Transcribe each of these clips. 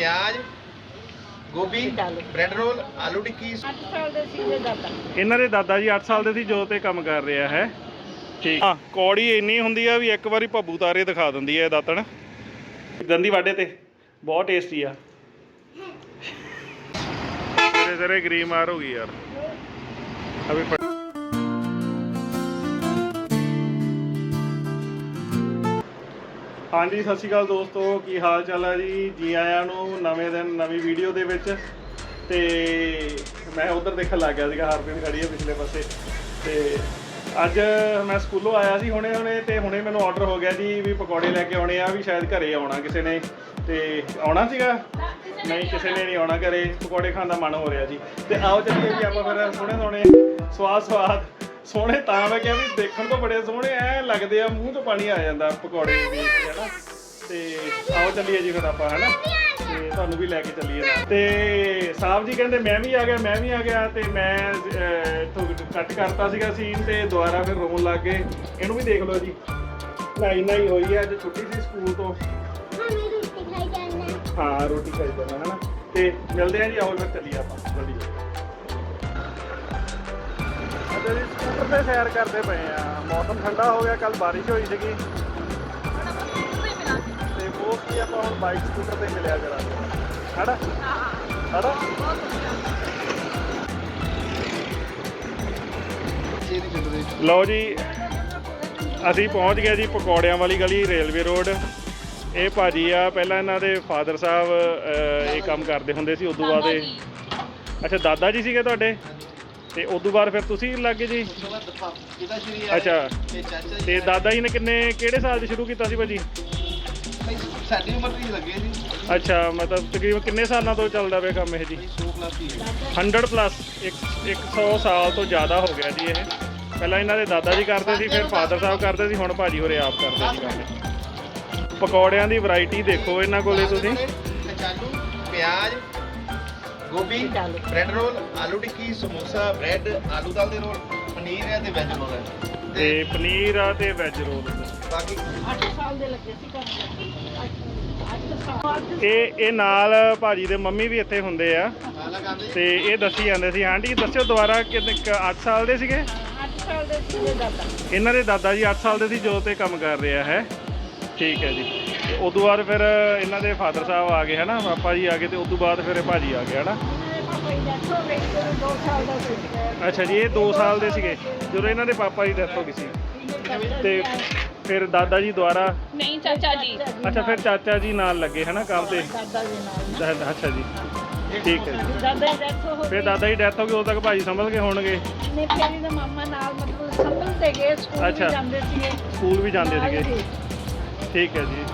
ਪਿਆਜ਼ ਗੋਭੀ bread roll aloo tikki. 8 ਸਾਲ ਦੇ ਸੀ ਦੇ ਦਾਦਾ। ਇਹਨਾਂ ਦੇ ਦਾਦਾ ਜੀ 8 ਸਾਲ ਦੇ ਸੀ ਜੋ ਤੇ ਕੰਮ ਕਰ ਰਿਹਾ ਹੈ। ਠੀਕ। ਹਾਂ ਕੌੜੀ ਇੰਨੀ ਹੁੰਦੀ ਆ ਵੀ ਇੱਕ ਵਾਰੀ ਭੱਬੂ ਤਾਰੇ ਦਿਖਾ ਦਿੰਦੀ ਹੈ ਇਹ ਦਾਤਣ। ਦੰਦੀ ਵਾਡੇ ਤੇ ਬਹੁਤ ਟੇਸਟੀ ਆ। ਤੇਰੇ ਤੇਰੇ ਗਰੀ ਮਾਰ ਹੋ ਗਈ ਯਾਰ। ਅਭੀ ਹਾਂਜੀ, ਸਤਿ ਸ਼੍ਰੀ ਅਕਾਲ ਦੋਸਤੋ, ਕੀ ਹਾਲ ਚਾਲ ਹੈ ਜੀ? ਜੀ ਆਇਆਂ ਨੂੰ ਨਵੇਂ ਦਿਨ, ਨਵੀਂ ਵੀਡੀਓ ਦੇ ਵਿੱਚ। ਤੇ ਮੈਂ ਉਧਰ ਦੇਖਣ ਲੱਗ ਗਿਆ ਸੀਗਾ, ਹਰਪ੍ਰੀਤ ਖੜੀ ਹੈ ਪਿਛਲੇ ਪਾਸੇ। ਤੇ ਅੱਜ ਮੈਂ ਸਕੂਲੋਂ ਆਇਆ ਸੀ ਹੁਣੇ ਹੁਣੇ, ਤੇ ਹੁਣੇ ਮੈਨੂੰ ਆਰਡਰ ਹੋ ਗਿਆ ਜੀ ਵੀ ਪਕੌੜੇ ਲੈ ਕੇ ਆਉਣੇ ਆ, ਵੀ ਸ਼ਾਇਦ ਘਰੇ ਆਉਣਾ ਕਿਸੇ ਨੇ। ਤੇ ਆਉਣਾ ਸੀਗਾ? ਨਹੀਂ, ਕਿਸੇ ਨੇ ਨਹੀਂ ਆਉਣਾ ਘਰੇ। ਪਕੌੜੇ ਖਾਣ ਦਾ ਮਨ ਹੋ ਰਿਹਾ ਜੀ। ਤੇ ਆਓ ਚੱਲੀਏ ਜੀ ਆਪਾਂ ਫਿਰ, ਸੋਹਣੇ ਸੋਹਣੇ। ਸਵਾਦ ਸਵਾਦ। ਸੋਹਣੇ ਤਾਂ ਮੈਂ ਕਿਹਾ ਵੀ ਦੇਖਣ ਤੋਂ ਬੜੇ ਸੋਹਣੇ ਐ ਲੱਗਦੇ ਆ ਮੂੰਹ ਤੋਂ ਪਾਣੀ ਆ ਜਾਂਦਾ ਪਕੌੜੇ ਕੇ ਹਨਾ? ਤੇ ਆਓ ਚੱਲੀਏ ਜੀ ਫਿਰ ਆਪਾਂ ਹਨਾ? ਤੇ ਤੁਹਾਨੂੰ ਵੀ ਲੈ ਕੇ ਚੱਲੀਏ ਨਾਲ। ਤੇ ਸਾਹਿਬ ਜੀ ਕਹਿੰਦੇ ਮੈਂ ਵੀ ਆ ਗਿਆ ਮੈਂ ਵੀ ਆ ਗਿਆ ਤੇ ਮੈਂ ਇੱਥੋਂ ਕੱਟ ਕਰਤਾ ਸੀਗਾ ਸੀਨ ਤੇ ਦੁਬਾਰਾ ਫਿਰ ਰੋਣ ਲੱਗ ਗਏ। ਇਹਨੂੰ ਵੀ ਦੇਖ ਲਓ ਜੀ। ਨਹੀਂ ਨਹੀਂ ਹੋਈ ਹੈ ਅੱਜ ਛੁੱਟੀ ਸੀ ਸਕੂਲ ਤੋਂ। ਹਾਂ ਰੋਟੀ ਖਾਈ ਜਾਣਾ ਹਨਾ? ਤੇ ਮਿਲਦੇ ਆਂ ਜੀ ਆਓ ਫਿਰ ਚੱਲੀਏ ਆਪਾਂ ਜਲਦੀ ਜੀ ਸਕੂਟਰ ਤੇ ਸੈਰ ਕਰਦੇ ਪਏ ਆ। ਮੌਸਮ ਠੰਡਾ ਹੋ ਗਿਆ ਕੱਲ ਬਾਰਿਸ਼ ਹੋਈ ਸੀਗੀ। ਤੇ ਉਹ ਕੀ ਆਪਾਂ ਹੁਣ ਬਾਈਕ ਸਕੂਟਰ ਤੇ ਮਿਲਿਆ ਕਰਾਂਗੇ ਲਓ ਜੀ ਅਸੀਂ ਪਹੁੰਚ ਗਏ ਜੀ ਪਕੌੜਿਆਂ ਵਾਲੀ ਗਲੀ ਰੇਲਵੇ ਰੋਡ। ਇਹ ਭਾਜੀ ਆ ਪਹਿਲਾਂ ਇਹਨਾਂ ਦੇ ਫਾਦਰ ਸਾਹਿਬ ਇਹ ਕੰਮ ਕਰਦੇ ਹੁੰਦੇ ਸੀ ਉਦੋਂ ਬਾਅਦ ਇਹ ਅੱਛਾ ਦਾਦਾ ਜੀ ਸੀਗੇ ਤੁਹਾਡੇ? ਤੇ ਉਦੋਂ ਬਾਅਦ ਫਿਰ ਤੁਸੀਂ ਲੱਗੇ ਜੀ? ਉਸ ਤੋਂ ਬਾਅਦ ਦਫਾ ਪਿਤਾ ਸ਼੍ਰੀ ਆਏ ਅੱਛਾ। ਤੇ ਚਾਚਾ ਜੀ ਤੇ ਦਾਦਾ ਜੀ ਨੇ ਕਿੰਨੇ ਕਿਹੜੇ ਸਾਲ 'ਚ ਸ਼ੁਰੂ ਕੀਤਾ ਸੀ ਭਾਜੀ? ਭਾਈ ਸਾਡੀ ਉਮਰ ਵੀ ਲੱਗੇ ਸੀ ਅੱਛਾ ਮਤਲਬ ਤਕਰੀਬਨ ਕਿੰਨੇ ਸਾਲਾਂ ਤੋਂ ਚੱਲਦਾ ਪਿਆ ਕੰਮ ਇਹ ਜੀ? ਭਾਈ 100 ਪਲੱਸ ਹੀ ਹੈ। 100 ਪਲੱਸ 100 ਸਾਲ ਤੋਂ ਜ਼ਿਆਦਾ ਹੋ ਗਿਆ ਜੀ ਇਹ। ਪਹਿਲਾਂ ਇਹਨਾਂ ਦੇ ਦਾਦਾ ਜੀ ਕਰਦੇ ਸੀ ਫਿਰ ਫਾਦਰ ਸਾਹਿਬ ਕਰਦੇ ਸੀ ਹੁਣ ਭਾਜੀ ਹੋਰੇ ਆਪ ਕਰਦੇ ਸੀ ਕੰਮ। ਪਕੌੜਿਆਂ ਦੀ ਵੈਰਾਈਟੀ ਦੇਖੋ ਇਹਨਾਂ ਕੋਲੇ ਤੁਸੀਂ। ਕਚਾਲੂ ਪਿਆਜ਼ ਗੋਭੀ bread roll aloo tikki samosa bread ਆਲੂ ਦਾਲ ਦੇ ਰੋਲ ਪਨੀਰ ਹੈ ਤੇ ਵੈਜ ਰੋਲ ਹੈ। ਤੇ ਪਨੀਰ ਆ ਤੇ ਵੈਜ ਰੋਲ ਬਾਕੀ 8 ਸਾਲ ਦੇ ਲੱਗੇ ਸੀ ਕਰ 8 ਸਾਲ। ਇਹ ਇਹ ਨਾਲ ਭਾਜੀ ਦੇ ਮੰਮੀ ਵੀ ਇੱਥੇ ਹੁੰਦੇ ਆ। ਤੇ ਇਹ ਦੱਸੀ ਜਾਂਦੇ ਸੀ ਆਂਟੀ ਦੱਸਿਓ ਦੁਬਾਰਾ ਕਿੰਨੇ 8 ਸਾਲ ਦੇ ਸੀਗੇ? 8 ਸਾਲ ਦੇ ਸੀ ਦੇ ਦਾਦਾ। ਇਹਨਾਂ ਦੇ ਦਾਦਾ ਜੀ 8 ਸਾਲ ਦੇ ਸੀ ਜੋ ਤੇ ਕੰਮ ਕਰ ਰਿਹਾ ਹੈ। ਠੀਕ ਹੈ ਜੀ। ਉਦੋਂ ਬਾਅਦ ਫਿਰ ਇਹਨਾਂ ਦੇ ਫਾਦਰ ਸਾਹਿਬ ਆ ਗਏ ਹਨਾ? ਪਾਪਾ ਜੀ ਆ ਗਏ ਤੇ ਉਦੋਂ ਬਾਅਦ ਫਿਰ ਇਹ ਭਾਜੀ ਆ ਗਿਆ ਹਨਾ? ਮੇਰੇ ਪਾਪਾ ਜੀ ਦਾ ਤੋਂ ਵੇਖ ਕੇ 2 ਸਾਲ ਦਾ ਸੀ ਅੱਛਾ ਜੀ ਇਹ 2 ਸਾਲ ਦੇ ਸੀਗੇ ਜਦੋਂ ਇਹਨਾਂ ਦੇ ਪਾਪਾ ਦੀ ਡੈਥ ਹੋ ਗਈ ਸੀ। ਤੇ ਫਿਰ ਦਾਦਾ ਜੀ ਦੁਆਰਾ ਨਹੀਂ ਚਾਚਾ ਜੀ। ਅੱਛਾ ਫਿਰ ਚਾਚਾ ਜੀ ਨਾਲ ਲੱਗੇ ਹਨਾ ਕੰਮ ਤੇ? ਦਾਦਾ ਜੀ ਨਾਲ ਅੱਛਾ ਜੀ। ਠੀਕ ਹੈ ਜੀ। ਦਾਦਾ ਜੀ ਡੈਥ ਹੋ ਫਿਰ ਦਾਦਾ ਜੀ ਡੈਥ ਹੋ ਗਈ ਉਦੋਂ ਤੱਕ ਭਾਜੀ ਸੰਭਲ ਕੇ ਹੋਣਗੇ? ਨੇ ਪਿਆਰੀ ਦਾ ਮਾਮਾ ਨਾਲ ਮਤਲਬ ਸੰਭਲ ਤੇ ਗਏ ਸਕੂਲ। ਵੀ ਜਾਂਦੇ ਸੀਗੇ। ਸਕੂਲ ਵੀ ਜਾਂਦੇ ਨਾਲ ਸੀਗੇ ਹੀ। ਠੀਕ ਹੈ ਜੀ।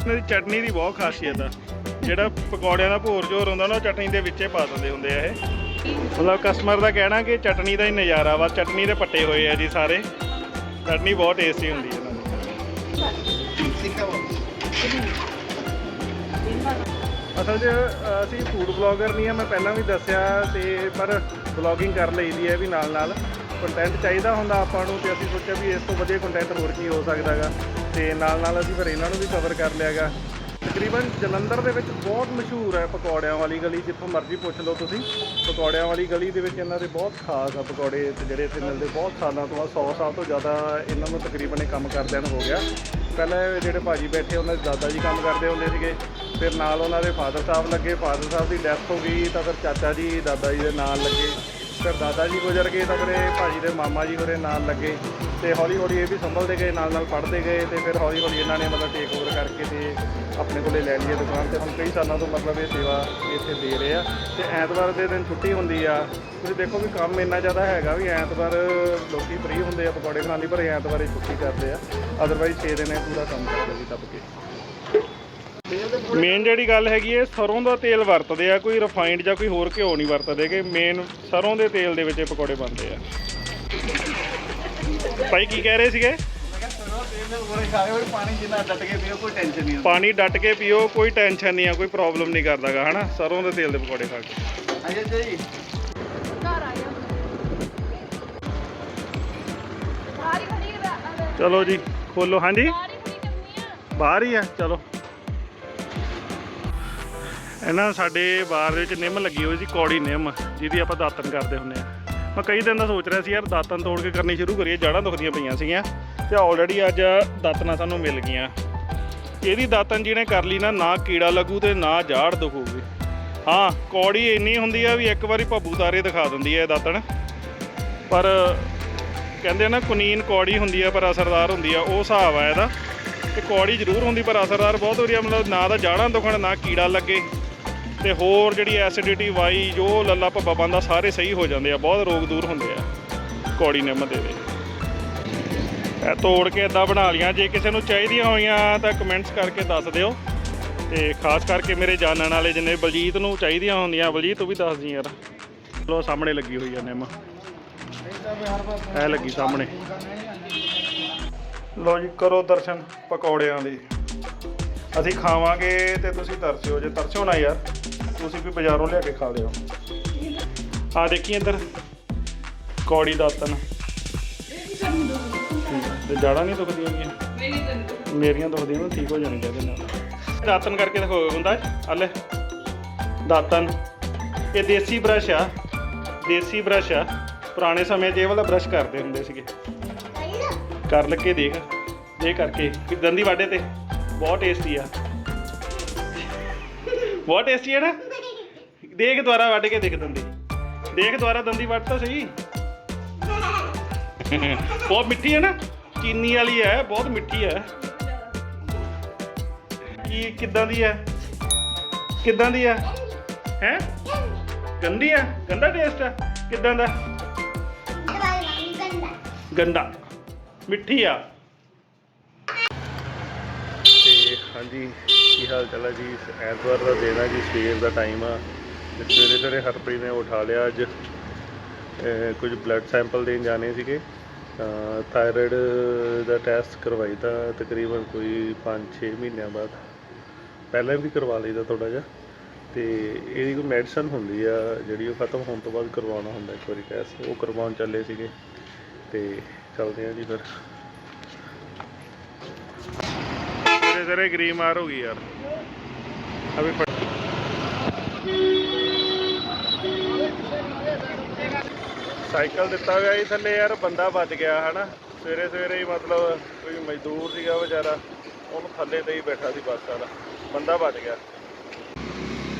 ਇਹਨਾਂ ਦੀ ਚਟਨੀ ਦੀ ਬਹੁਤ ਖਾਸੀਅਤ ਆ। ਜਿਹੜਾ ਪਕੌੜਿਆਂ ਦਾ ਭੋਰ ਜੋਰ ਹੁੰਦਾ ਨਾ, ਉਹ ਚਟਨੀ ਦੇ ਵਿੱਚੇ ਪਾ ਦਿੰਦੇ ਹੁੰਦੇ ਆ ਇਹ। ਮਤਲਬ ਕਸਟਮਰ ਦਾ ਕਹਿਣਾ ਕਿ ਚਟਨੀ ਦਾ ਹੀ ਨਜ਼ਾਰਾ ਵਾ, ਚਟਨੀ ਦੇ ਪੱਟੇ ਹੋਏ ਆ ਜੀ ਸਾਰੇ। ਚਟਨੀ ਬਹੁਤ ਟੇਸਟੀ ਹੁੰਦੀ ਹੈ ਇਹਨਾਂ ਦੀ। ਅਸਲ 'ਚ ਅਸੀਂ ਫੂਡ ਬਲੌਗਰ ਨਹੀਂ ਆ, ਮੈਂ ਪਹਿਲਾਂ ਵੀ ਦੱਸਿਆ ਤੇ ਪਰ ਬਲੌਗਿੰਗ ਕਰ ਲਈਦੀ ਹੈ ਵੀ ਨਾਲ ਨਾਲ ਕੰਟੈਂਟ ਚਾਹੀਦਾ ਹੁੰਦਾ ਆਪਾਂ ਨੂੰ ਤੇ ਅਸੀਂ ਸੋਚਿਆ ਵੀ ਇਸ ਤੋਂ ਵਧੀਆ ਕੰਟੈਂਟ ਹੋਰ ਕੀ ਹੋ ਸਕਦਾਗਾ ਤੇ ਨਾਲ ਨਾਲ ਅਸੀਂ ਫਿਰ ਇਹਨਾਂ ਨੂੰ ਵੀ ਕਵਰ ਕਰ ਲਿਆਗਾ ਤਕਰੀਬਨ ਜਲੰਧਰ ਦੇ ਵਿੱਚ ਬਹੁਤ ਮਸ਼ਹੂਰ ਹੈ ਪਕੌੜਿਆਂ ਵਾਲੀ ਗਲੀ, ਜਿੱਥੋਂ ਮਰਜ਼ੀ ਪੁੱਛ ਲਓ ਤੁਸੀਂ। ਪਕੌੜਿਆਂ ਵਾਲੀ ਗਲੀ ਦੇ ਵਿੱਚ ਇਹਨਾਂ ਦੇ ਬਹੁਤ ਖਾਸ ਆ ਪਕੌੜੇ ਤੇ ਜਿਹੜੇ ਇੱਥੇ ਮਿਲਦੇ, ਬਹੁਤ ਸਾਲਾਂ ਤੋਂ ਬਾਅਦ 100 ਸਾਲ ਤੋਂ ਜ਼ਿਆਦਾ ਇਹਨਾਂ ਨੂੰ ਤਕਰੀਬਨ ਇਹ ਕੰਮ ਕਰਦਿਆਂ ਨੂੰ ਹੋ ਗਿਆ। ਪਹਿਲਾਂ ਇਹ ਜਿਹੜੇ ਭਾਜੀ ਬੈਠੇ, ਉਹਨਾਂ ਦੇ ਦਾਦਾ ਜੀ ਕੰਮ ਕਰਦੇ ਹੁੰਦੇ ਸੀਗੇ। ਫਿਰ ਨਾਲ ਉਹਨਾਂ ਦੇ ਫਾਦਰ ਸਾਹਿਬ ਲੱਗੇ, ਫਾਦਰ ਸਾਹਿਬ ਦੀ ਡੈਥ ਹੋ ਗਈ ਤਾਂ ਫਿਰ ਚਾਚਾ ਜੀ, ਦਾਦਾ ਜੀ ਦੇ ਨਾਲ ਲੱਗੇ। ਫਿਰ ਦਾਦਾ ਜੀ ਗੁਜ਼ਰ ਗਏ ਤਾਂ ਮੇਰੇ ਇਹ ਭਾਜੀ ਦੇ ਮਾਮਾ ਜੀ ਹੋਰੇ ਨਾਲ ਲੱਗੇ ਤੇ ਹੌਲੀ ਹੌਲੀ ਇਹ ਵੀ ਸੰਭਲਦੇ ਗਏ, ਨਾਲ ਨਾਲ ਪੜ੍ਹਦੇ ਗਏ ਤੇ ਫਿਰ ਹੌਲੀ ਹੌਲੀ ਇਹਨਾਂ ਨੇ ਮਤਲਬ ਟੇਕ ਓਵਰ ਕਰਕੇ ਤੇ ਆਪਣੇ ਕੋਲੇ ਲੈ ਲਈਏ ਦੁਕਾਨ ਤੇ। ਹੁਣ ਕਈ ਸਾਲਾਂ ਤੋਂ ਮਤਲਬ ਇਹ ਸੇਵਾ ਇੱਥੇ ਦੇ ਰਹੇ ਆ ਤੇ ਐਤਵਾਰ ਦੇ ਦਿਨ ਛੁੱਟੀ ਹੁੰਦੀ ਆ। ਤੁਸੀਂ ਦੇਖੋ ਵੀ ਕੰਮ ਇੰਨਾ ਜ਼ਿਆਦਾ ਹੈਗਾ ਵੀ ਐਤਵਾਰ ਲੋਕੀ ਫ੍ਰੀ ਹੁੰਦੇ ਆ, ਪਕੌੜੇ ਖਾਣ ਲਈ ਪਰ ਐਤਵਾਰ ਹੀ ਛੁੱਟੀ ਕਰਦੇ ਆ। ਅਦਰਵਾਈਜ਼ 6 ਦਿਨ ਇਹ ਪੂਰਾ ਕੰਮ ਕਰਦੇ ਜੀ ਦੱਬ ਕੇ। ਮੇਨ ਜਿਹੜੀ ਗੱਲ ਹੈਗੀ ਹੈ ਸਰੋਂ ਦਾ ਤੇਲ ਵਰਤਦੇ ਆ ਕੋਈ ਰਿਫਾਈਨਡ ਜਾਂ ਕੋਈ ਹੋਰ ਘਿਓ ਨਹੀਂ ਵਰਤਦੇ ਕਿ ਮੇਨ ਸਰੋਂ ਦੇ ਤੇਲ ਦੇ ਵਿੱਚ ਇਹ ਪਕੌੜੇ ਬਣਦੇ ਆ। ਭਾਈ ਕੀ ਕਹਿ ਰਹੇ ਸੀਗੇ? ਪਾਣੀ ਡਟ ਕੇ ਪੀਓ ਕੋਈ ਟੈਨਸ਼ਨ ਨਹੀਂ ਆ ਕੋਈ ਪ੍ਰੋਬਲਮ ਨਹੀਂ ਕਰਦਾਗਾ ਹਨਾ? ਸਰੋਂ ਦੇ ਤੇਲ ਦੇ ਪਕੌੜੇ ਖਾ ਕੇ। ਜੀ ਚਲੋ ਜੀ ਖੋਲੋ। ਹਾਂਜੀ? ਬਾਹਰ ਹੀ ਆ ਚਲੋ। ਇਹਨਾਂ ਸਾਡੇ ਬਾਰ ਦੇ ਵਿੱਚ ਨਿੰਮ ਲੱਗੀ ਹੋਈ ਸੀ, ਕੌੜੀ ਨਿੰਮ, ਜਿਹਦੀ ਆਪਾਂ ਦਾਤਨ ਕਰਦੇ ਹੁੰਦੇ ਆ ਮੈਂ ਕਈ ਦਿਨ ਦਾ ਸੋਚ ਰਿਹਾ ਸੀ, ਯਾਰ ਦਾਤਨ ਤੋੜ ਕੇ ਕਰਨੀ ਸ਼ੁਰੂ ਕਰੀਏ, ਜੜਾਂ ਦੁਖਦੀਆਂ ਪਈਆਂ ਸੀਗੀਆਂ, ਤੇ ਆਲਰੇਡੀ ਅੱਜ ਦਾਤਨਾਂ ਸਾਨੂੰ ਮਿਲ ਗਈਆਂ। ਇਹਦੀ ਦਾਤਨ ਜਿਹਨੇ ਕਰ ਲਈ ਨਾ ਨਾ ਕੀੜਾ ਲੱਗੂ ਤੇ ਨਾ ਜਾੜ ਦੁਖੂਗੀ। ਹਾਂ, ਕੌੜੀ ਇੰਨੀ ਹੁੰਦੀ ਆ ਵੀ ਇੱਕ ਵਾਰੀ ਭੱਬੂ ਤਾਰੇ ਦਿਖਾ ਦਿੰਦੀ ਹੈ ਇਹ ਦਾਤਣ। ਪਰ ਕਹਿੰਦੇ ਨਾ, ਕੁਨੀਨ ਕੌੜੀ ਹੁੰਦੀ ਆ ਪਰ ਅਸਰਦਾਰ ਹੁੰਦੀ ਆ, ਉਹ ਹਿਸਾਬ ਆ ਇਹਦਾ। ਤੇ ਕੌੜੀ ਜ਼ਰੂਰ ਹੁੰਦੀ ਪਰ ਅਸਰਦਾਰ ਬਹੁਤ ਵਧੀਆ, ਮਤਲਬ ਨਾ ਤਾਂ ਜਾੜਾਂ ਦੁਖਣ, ਨਾ ਕੀੜਾ ਲੱਗੇ। ਤੇ ਹੋਰ ਜਿਹੜੀ ਐਸਿਡਿਟੀ ਵਾਈ ਜੋ ਲੱਲਾ ਭੱਬਾ ਬੰਦਾ ਸਾਰੇ ਸਹੀ ਹੋ ਜਾਂਦੇ ਆ, ਬਹੁਤ ਰੋਗ ਦੂਰ ਹੁੰਦੇ ਆ, ਕੌੜੀ ਨਿੰਮ ਦੇ ਵਿੱਚ। ਇਹ ਤੋੜ ਕੇ ਇਦਾਂ ਬਣਾ ਲੀਆਂ ਜੇ ਕਿਸੇ ਨੂੰ ਚਾਹੀਦੀਆਂ ਹੋਈਆਂ ਤਾਂ ਕਮੈਂਟਸ ਕਰਕੇ ਦੱਸ ਦਿਓ। ਤੇ ਖਾਸ ਕਰਕੇ ਮੇਰੇ ਜਾਣਨ ਵਾਲੇ ਜਿੰਨੇ ਬਲਜੀਤ ਨੂੰ ਚਾਹੀਦੀਆਂ ਹੁੰਦੀਆਂ, ਬਲਜੀਤ ਤੂੰ ਵੀ ਦੱਸ ਦੀ ਯਾਰ। ਲੋ, ਸਾਹਮਣੇ ਲੱਗੀ ਹੋਈ ਆ ਨਿੰਮ। ਇਹ ਲੱਗੀ ਸਾਹਮਣੇ। ਲੋ ਜੀ, ਕਰੋ ਦਰਸ਼ਨ ਪਕੌੜਿਆਂ ਦੀ। ਅਸੀਂ ਖਾਵਾਂਗੇ ਤੇ ਤੁਸੀਂ ਤਰਸਿਓ ਜੇ ਤਰਸਿਓ ਨਾ ਯਾਰ ਤੁਸੀਂ ਵੀ ਬਾਜ਼ਾਰੋਂ ਲਿਆ ਕੇ ਖਾ ਲਿਓ। ਆ ਦੇਖੀ ਇੱਧਰ ਕੌੜੀ ਦਾਤਨ ਤੇ ਜਾੜਾ ਨਹੀਂ ਦੁਖਦੀਆਂ ਗੀਆਂ ਮੇਰੀਆਂ ਦੁਖਦੀਆਂ ਨੇ ਠੀਕ ਹੋ ਜਾਣੀ ਚਾਹੀਦੇ ਨਾਲ ਦਾਤਨ ਕਰਕੇ ਦਿਖਾਓ ਹੁੰਦਾ ਆ ਲੈ। ਦਾਤਨ ਇਹ ਦੇਸੀ ਬ੍ਰਸ਼ ਆ ਦੇਸੀ ਬ੍ਰਸ਼ ਆ। ਪੁਰਾਣੇ ਸਮੇਂ 'ਚ ਇਹ ਵਾਲਾ ਬ੍ਰਸ਼ ਕਰਦੇ ਹੁੰਦੇ ਸੀਗੇ। ਕਰ ਲੱਗੇ ਦੇਖ ਇਹ ਕਰਕੇ ਕਿ ਦੰਦੀ ਵਾਡੇ ਤੇ। ਬਹੁਤ ਟੇਸਟੀ ਆ। ਬਹੁਤ ਟੇਸਟੀ ਹੈ ਨਾ? ਦੇਖ ਦੁਆਰਾ ਵੱਢ ਕੇ ਦੇਖ ਦੰਦੀ। ਦੇਖ ਦੁਆਰਾ ਦੰਦੀ ਵੱਢ ਤਾਂ ਸਹੀ। ਬਹੁਤ ਮਿੱਠੀ ਹੈ ਨਾ? ਚੀਨੀ ਵਾਲੀ ਹੈ ਬਹੁਤ ਮਿੱਠੀ ਹੈ ਕੀ ਕਿੱਦਾਂ ਦੀ ਹੈ ਕਿੱਦਾਂ ਦੀ ਹੈ ਹੈ? ਗੰਦੀ ਹੈ ਗੰਦਾ ਟੇਸਟ ਹੈ ਕਿੱਦਾਂ ਦਾ? ਗੰਦਾ। ਮਿੱਠੀ ਆ ਤੇ ਹਾਂਜੀ, ਕੀ ਹਾਲ ਚਾਲ ਹੈ ਜੀ? ਐਤਵਾਰ ਦਾ ਦਿਨ ਹੈ ਜੀ, ਸਵੇਰ ਦਾ ਟਾਈਮ ਆ। ਤੇ ਸਵੇਰੇ ਸਵੇਰੇ ਹਰਪ੍ਰੀਤ ਨੇ ਉਠਾ ਲਿਆ ਅੱਜ। ਕੁਝ ਬਲੱਡ ਸੈਂਪਲ ਦੇਣ ਜਾਣੇ ਸੀਗੇ। ਤਾਂ ਥਾਇਰਾਇਡ ਦਾ ਟੈਸਟ ਕਰਵਾਈ ਤਾਂ ਤਕਰੀਬਨ ਕੋਈ 5-6 ਮਹੀਨਿਆਂ ਬਾਅਦ। ਪਹਿਲਾਂ ਵੀ ਕਰਵਾ ਲਈਦਾ ਥੋੜਾ ਜਿਹਾ। ਤੇ ਇਹਦੀ ਕੋਈ ਮੈਡੀਸਨ ਹੁੰਦੀ ਆ, ਜਿਹੜੀ ਉਹ ਖਤਮ ਹੋਣ ਤੋਂ ਬਾਅਦ ਕਰਵਾਉਣਾ ਹੁੰਦਾ ਇੱਕ ਵਾਰੀ ਟੈਸਟ ਉਹ ਕਰਵਾਉਣ ਚੱਲੇ ਸੀਗੇ। ਤੇ ਚੱਲਦੇ ਆ ਜੀ ਫਿਰ। ਤੇਰੇ ਤੇਰੇ ਗਰੀ ਮਾਰ ਹੋ ਗਈ ਯਾਰ। ਸਾਈਕਲ ਦਿੱਤਾ ਗਿਆ ਸੀ ਥੱਲੇ ਯਾਰ, ਬੰਦਾ ਬਚ ਗਿਆ, ਹਨਾ। ਸਵੇਰੇ ਸਵੇਰੇ ਹੀ ਮਤਲਬ ਕੋਈ ਮਜ਼ਦੂਰ ਸੀਗਾ ਵਿਚਾਰਾ, ਉਹਨੂੰ ਥੱਲੇ ਤੇ ਹੀ ਬੈਠਾ ਸੀ ਬੱਸ ਵਾਲਾ। ਬੰਦਾ ਬਚ ਗਿਆ।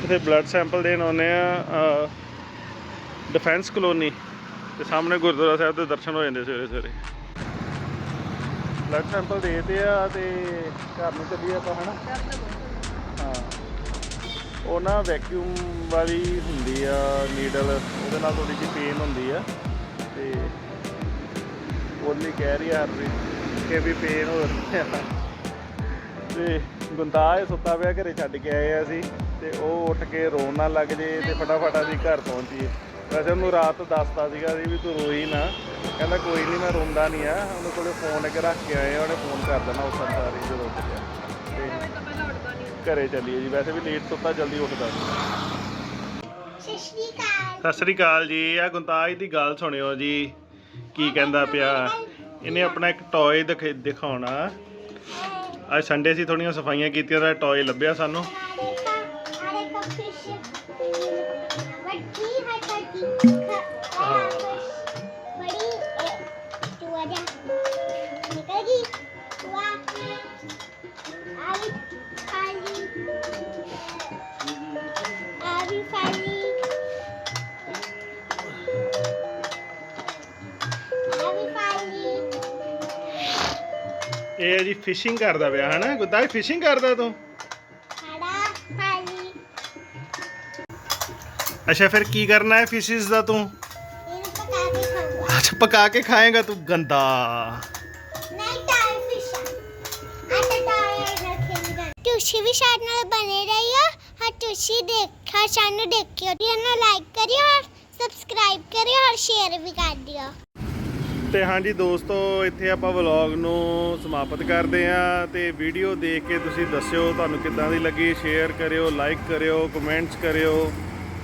ਇੱਥੇ ਬਲੱਡ ਸੈਂਪਲ ਦੇਣ ਆਉਂਦੇ ਆ ਡਿਫੈਂਸ ਕਲੋਨੀ ਤੇ ਸਾਹਮਣੇ ਗੁਰਦੁਆਰਾ ਸਾਹਿਬ ਦੇ ਦਰਸ਼ਨ ਹੋ ਜਾਂਦੇ ਸਵੇਰੇ ਸਵੇਰੇ। ਬਲੱਡ ਸੈਂਪਲ ਦੇਤੇ ਆ ਤੇ ਘਰ ਨੂੰ ਚੱਲੀਏ ਆਪਾਂ, ਹਨਾ? ਹਾਂ। ਉਹ ਨਾ ਵੈਕਿਊਮ ਵਾਲੀ ਹੁੰਦੀ ਆ ਨੀਡਲ ਉਹਦੇ ਨਾਲ ਥੋੜੀ ਜਿਹੀ ਪੇਨ ਹੁੰਦੀ ਆ। ਤੇ ਉਹਨੇ ਕਹਿ ਰਹੀ ਆ ਕਿ ਵੀ ਪੇਨ ਹੋ ਰਹੀ ਆ। ਤੇ ਗੁੰਦਾਜ ਸੁੱਤਾ ਪਿਆ, ਘਰੇ ਛੱਡ ਕੇ ਆਏ ਆ ਅਸੀਂ। ਤੇ ਉਹ ਉੱਠ ਕੇ ਰੋਣ ਨਾ ਲੱਗ ਜੇ ਤੇ ਫਟਾਫਟ ਅਸੀਂ ਘਰ ਪਹੁੰਚੀਏ। ਵੈਸੇ ਉਹਨੂੰ ਰਾਤ ਦੱਸਤਾ ਸੀਗਾ ਸੀ ਵੀ ਤੂੰ ਰੋਈ ਨਾ। ਕਹਿੰਦਾ ਕੋਈ ਨਹੀਂ ਮੈਂ ਰੋਂਦਾ ਨਹੀਂ ਆ। ਉਹਨੇ ਕੋਲੇ ਫੋਨ ਇੱਕ ਰੱਖ ਕੇ ਆਏ ਆ ਉਹਨੇ ਫੋਨ ਕਰ ਦੇਣਾ ਉਸ ਸਾਰੀ ਜਦੋਂ ਉੱਠ ਗਿਆ। ਤੇ ਘਰੇ ਚੱਲੀਏ ਜੀ। ਵੈਸੇ ਵੀ ਲੇਟ ਸੁੱਤਾ ਜਲਦੀ ਉੱਠਦਾ ਨਹੀਂ ਸਤਿ ਸ਼੍ਰੀ ਅਕਾਲ ਜੀ। ਆ ਗੁੰਤਾਜ ਦੀ ਗੱਲ ਸੁਣਿਓ ਜੀ। ਕੀ ਕਹਿੰਦਾ ਪਿਆ? ਇਹਨੇ ਆਪਣਾ ਇੱਕ ਟੌਏ ਦਿਖਾਉਣਾ। ਅੱਜ ਸੰਡੇ ਸੀ ਥੋੜੀਆਂ ਸਫਾਈਆਂ ਕੀਤੀਆਂ ਤਾਂ ਟੌਏ ਲੱਭਿਆ ਸਾਨੂੰ। ਇਹ ਹੈ ਜੀ ਫਿਸ਼ਿੰਗ ਕਰਦਾ ਪਿਆ, ਹਨਾ? ਗੁੱਦਾਜ ਫਿਸ਼ਿੰਗ ਕਰਦਾ ਤੂੰ? ਅੱਛਾ, ਫਿਰ ਕੀ ਕਰਨਾ ਹੈ ਫਿਸ਼ਿਸ ਦਾ ਤੂੰ? ਅੱਛਾ, ਪਕਾ ਕੇ ਖਾਏਗਾ ਤੂੰ, ਗੰਦਾ। ਤੁਸੀਂ ਵੀ ਸਾਡੇ ਨਾਲ ਬਣੇ ਰਹੀਓ ਹਾਂ ਤੁਸੀਂ ਦੇਖਾ, ਸਾਨੂੰ ਦੇਖਿਓ। ਤੇ ਨਾ ਲਾਈਕ ਕਰਿਓ, ਔਰ ਸਬਸਕ੍ਰਾਈਬ ਕਰਿਓ, ਔਰ ਸ਼ੇਅਰ ਵੀ ਕਰ ਦਿਓ। ਤੇ ਹਾਂਜੀ ਦੋਸਤੋ, ਇੱਥੇ ਆਪਾਂ ਵਲੌਗ ਨੂੰ ਸਮਾਪਤ ਕਰਦੇ ਆਂ ਤੇ ਵੀਡੀਓ ਦੇਖ ਕੇ ਤੁਸੀਂ ਦੱਸਿਓ ਤੁਹਾਨੂੰ ਕਿੱਦਾਂ ਦੀ ਲੱਗੀ। ਸ਼ੇਅਰ ਕਰਿਓ ਲਾਈਕ ਕਰਿਓ ਕਮੈਂਟਸ ਕਰਿਓ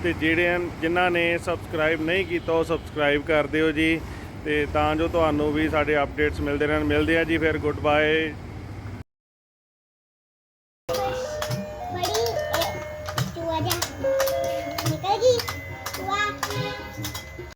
ਤੇ ਜਿਹੜੇ ਜਿਨ੍ਹਾਂ ਨੇ ਸਬਸਕ੍ਰਾਈਬ ਨਹੀਂ ਕੀਤਾ, ਉਹ ਸਬਸਕ੍ਰਾਈਬ ਕਰ ਦਿਓ ਜੀ ਤੇ ਤਾਂ ਜੋ ਤੁਹਾਨੂੰ ਵੀ ਸਾਡੇ ਅਪਡੇਟਸ ਮਿਲਦੇ ਰਹਿਣ। ਮਿਲਦੇ ਆ ਜੀ ਫਿਰ ਗੁੱਡ ਬਾਏ